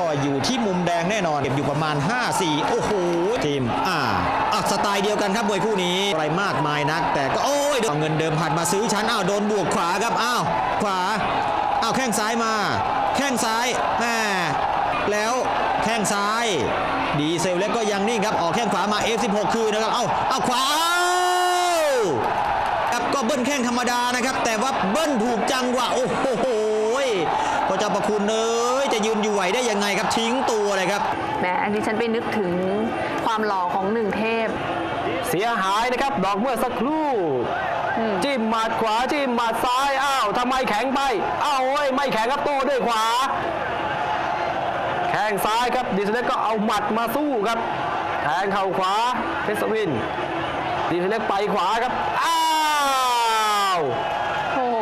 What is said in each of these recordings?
ก็อยู่ที่มุมแดงแน่นอนเก็บอยู่ประมาณ 5-4 โอ้โห ทีม อ่าอะสไตล์เดียวกันครับมวยคู่นี้อะไรมากมายนัก แต่ก็โอ้ยเอาเงินเดิมพันมาซื้อชั้นอ้าวโดนบวกขวาครับอ้าวขวาอ้าวแข้งซ้ายมา แข้งซ้ายแม่แล้วแข้งซ้าย ดีเซลเล็กก็ยังนิ่งครับออกแข้งขวามา F16 คืนนะครับเอ้าเอ้าขวาเอ้าครับก็เบิ้ลแข้งธรรมดานะครับ แต่ว่าเบิ้ลถูกจังหวะโอ้โห พระเจ้าประคุณเอ้ยจะยืนอยู่ไหวได้ยังไงครับทิ้งตัวเลยครับแหมอันนี้ฉันไปนึกถึงความหล่อของหนึ่งเทพ เสียหายนะครับ ดอกเมื่อสักครู่ อืม จิ้มหมัดขวาจิ้มหมัดซ้ายอ้าวทำไมแข็งไปอ้าวโอ้ยไม่แข็งครับโต้ด้วยขวา แข้งซ้ายครับดิสเลกก็เอาหมัดมาสู้ครับแทงเข่าขวาเพชรสวินดิสเลกไปขวาครับอ้าว โอ้โห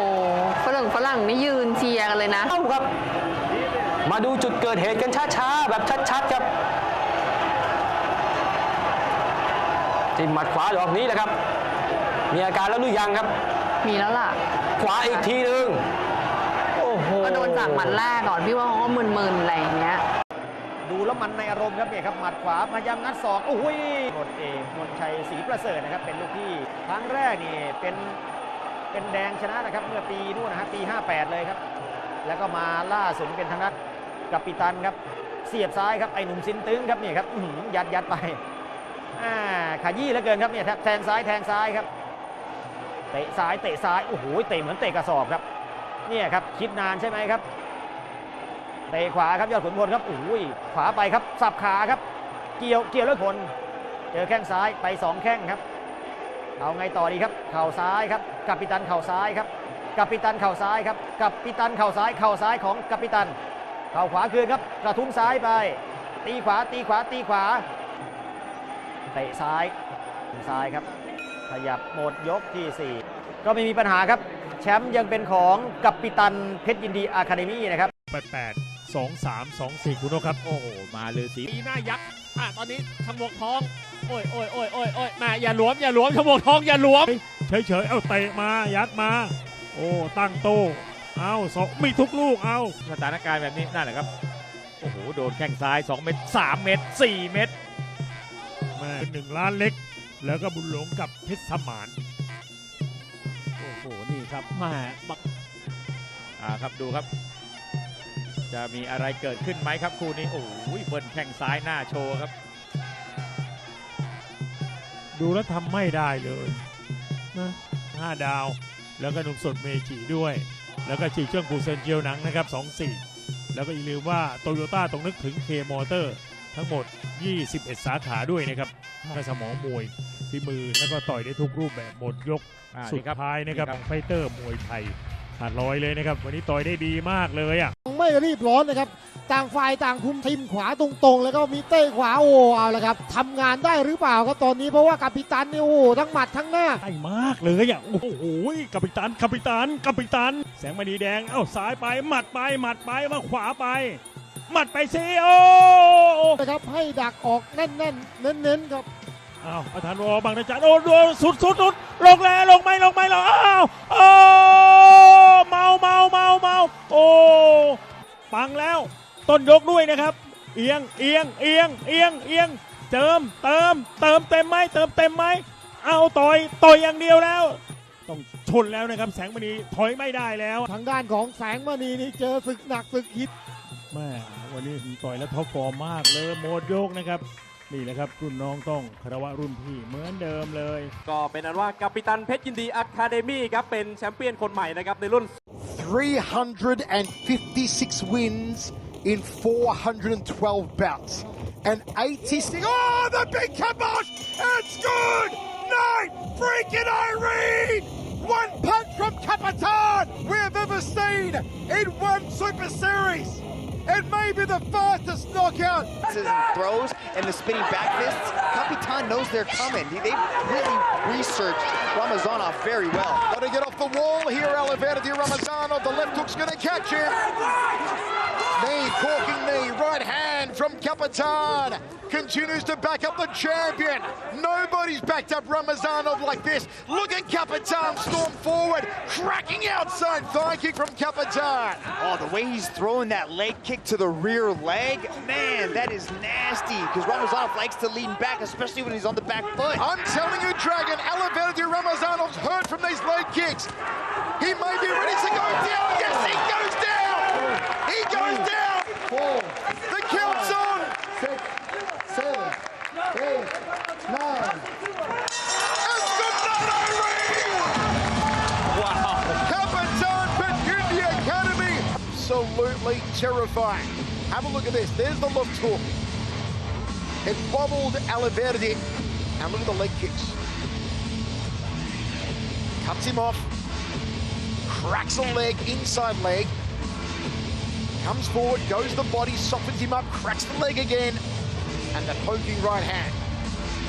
ฝรั่งฝรั่งนี่ยืนเชียร์กันเลยนะ เอ้าครับ มาดูจุดเกิดเหตุกันช้าๆ แบบชัดๆครับจิ้มหมัดขวาดอกนี้แหละครับ มีอาการแล้วหรือยังครับ มีแล้วล่ะ ขวาอีกทีหนึ่งโอ้โหก็โดนจากหมัดแรกก่อนพี่ว่าเขาก็มึนๆอะไรอย่างเงี้ย ดูแล้วมันในอารมณ์ครับเนี่ยครับหมัดขวามายังงัดศอกโอ้โหยหมดเองมนชัยศรีประเสริฐนะครับเป็นลูกพี่ครั้งแรกนี่เป็น เป็นแดงชนะนะครับเมื่อปีนู่นนะฮะปี 58 เลยครับ แล้วก็มาล่าสุดเป็นทางนัดกับปิตันครับ เสียบซ้ายครับไอ้หนุ่มซินตึงครับนี่ครับยัดยัดไปอ่าขยี้เหลือเกินครับเนี่ยแทงซ้ายแทงซ้ายครับเตะซ้ายเตะซ้ายโอ้โหเตะเหมือนเตะกระสอบครับเนี่ยครับคิดนานใช่ไหมครับเตะขวาครับยอดขุนพลครับโอ้ยขวาไปครับสับขาครับ เกี่ยวเกี่ยวแล้วผลเจอแข้งซ้ายไปสองแข้งครับ เอาไงต่อดีครับเข่าซ้ายครับกัปปิตันเข่าซ้ายครับกัปปิตันเข่าซ้ายครับกัปปิตันเข่าซ้ายเข่าซ้ายของกัปปิตัน เข่าขวาคืนครับ กระทุ้งซ้ายไป ตีขวาตีขวาตีขวาเตะซ้ายซ้ายครับ ขยับหมดยกทีสี่4 ก็ไม่มีปัญหาครับ แชมป์ยังเป็นของกัปปิตันเพชรยินดีอะคาเดมี่นะครับ 88 23 24 คุณโนครับ โอ้โห มาเลยสีปีหน้ายักษ์อะตอนนี้ชมวกทอง โอ้ยโอ้ยโอ้ยโอ้ยโอ้ยแม่อย่าหลวม อย่าหลวมชมวกทอง อย่าหลวม เฉยๆ เอาเตะมา ยัดมา โอ้ ตั้งโต เอาสองมีทุกลูก เอา สถานการณ์แบบนี้ นั่นแหละครับ โอ้โห โดนแข้งซ้าย 2 เม็ด3เม็ด4เม็ดแม่หนึ่งล้านเล็ก แล้วก็บุญหลงกับเพชรสมาน โอ้โห นี่ครับแม่บักอ่าครับ ดูครับ จะมีอะไรเกิดขึ้นไหมครับคู่นี้ โอ้โหเบิ้ลแข้งซ้ายหน้าโชว์ครับ ดูแล้วทำไม่ได้เลยนะห้าดาว แล้วก็หนุ่มสดเมจิด้วย แล้วก็จีเจิ้งปูเซนเจียวหนังนะครับ2-4แล้วก็อย่าลืมว่าโตโยต้าต้องนึกถึงเคมอเตอร์ทั้งหมด 21 สาขาด้วยนะครับถ้าสมองมวยฝีมือแล้วก็ต่อยได้ทุกรูปแบบหมดยกอ่าสุดนี่ครับท้ายนะครับนี่ครับไฟเตอร์มวยไทย ขาดร้อยเลยนะครับ วันนี้ต่อยได้ดีมากเลยอะไม่รีบร้อนนะครับ ต่างฝ่ายต่างคุมทีมขวาตรงๆ แล้วก็มีเต้ขวาโอ้เอาละครับทำงานได้หรือเปล่าครับตอนนี้เพราะว่ากัปตันนี่โอ้ทั้งหมัดทั้งหน้าได้มากเลยอะโอ้โหกัปตันกัปตันกัปตัน แสงมณีแดงเอ้าซ้ายไปหมัดไปหมัดไปมาขวาไปหมัดไปสิโอ้นะครับให้ดักออกแน่นๆเน้นๆครับอ้าวประธานวอบางระจันโอ้โดนสุดสุดสุดลงแล้วลงไม่ลงไม่ลง ปังแล้ว ต้นยกด้วยนะครับ เอียงเอียงเอียงเอียงเอียงเติมเติมเติมเต็มไหมเติมเต็มไหมเอาต่อยต่อยอย่างเดียวแล้ว ต้องชนแล้วนะครับ แสงมณีถอยไม่ได้แล้วทางด้านของแสงมณีนี่เจอศึกหนักศึกฮิตแม่วันนี้ต่อยแล้วท็อปฟอร์มมากเลยโหมดโยกนะครับนี่แหละครับรุ่นน้องต้องคารวะรุ่นพี่เหมือนเดิมเลย ก็เป็นอันว่ากัปตันเพชรยินดีอะคาเดมี่ครับเป็นแชมเปี้ยนคนใหม่นะครับในรุ่น 356 wins in 412 bouts. And 86. Oh, the big kibosh! It's good! Night freaking Irene! One punch from Capitan we have ever seen in one Super Series. It may be the fastest knockout and throws and the spinning back fists, Capitan knows they're coming. He, they've really researched Ramazanov very well. Got to get off the wall here, Oliveira Di Ramazano. The left hook's going to catch him. Knee, corking from Capitan. Capitan continues to back up the champion. Nobody's backed up Ramazanov like this. Look at Capitan storm forward, cracking outside thigh kick from Capitan. Oh, the way he's throwing that leg kick to the rear leg, man, that is nasty. Because Ramazanov likes to lean back, especially when he's on the back foot. I'm telling you, Dragon, Alaverdi Ramazanov's hurt from these leg kicks. He may be ready to go Absolutely terrifying. Have a look at this. There's the left hook. It bobbled Alaverdi. And look at the leg kicks. Cuts him off. Cracks a leg, inside leg. Comes forward, goes the body, softens him up, cracks the leg again. And the poking right hand.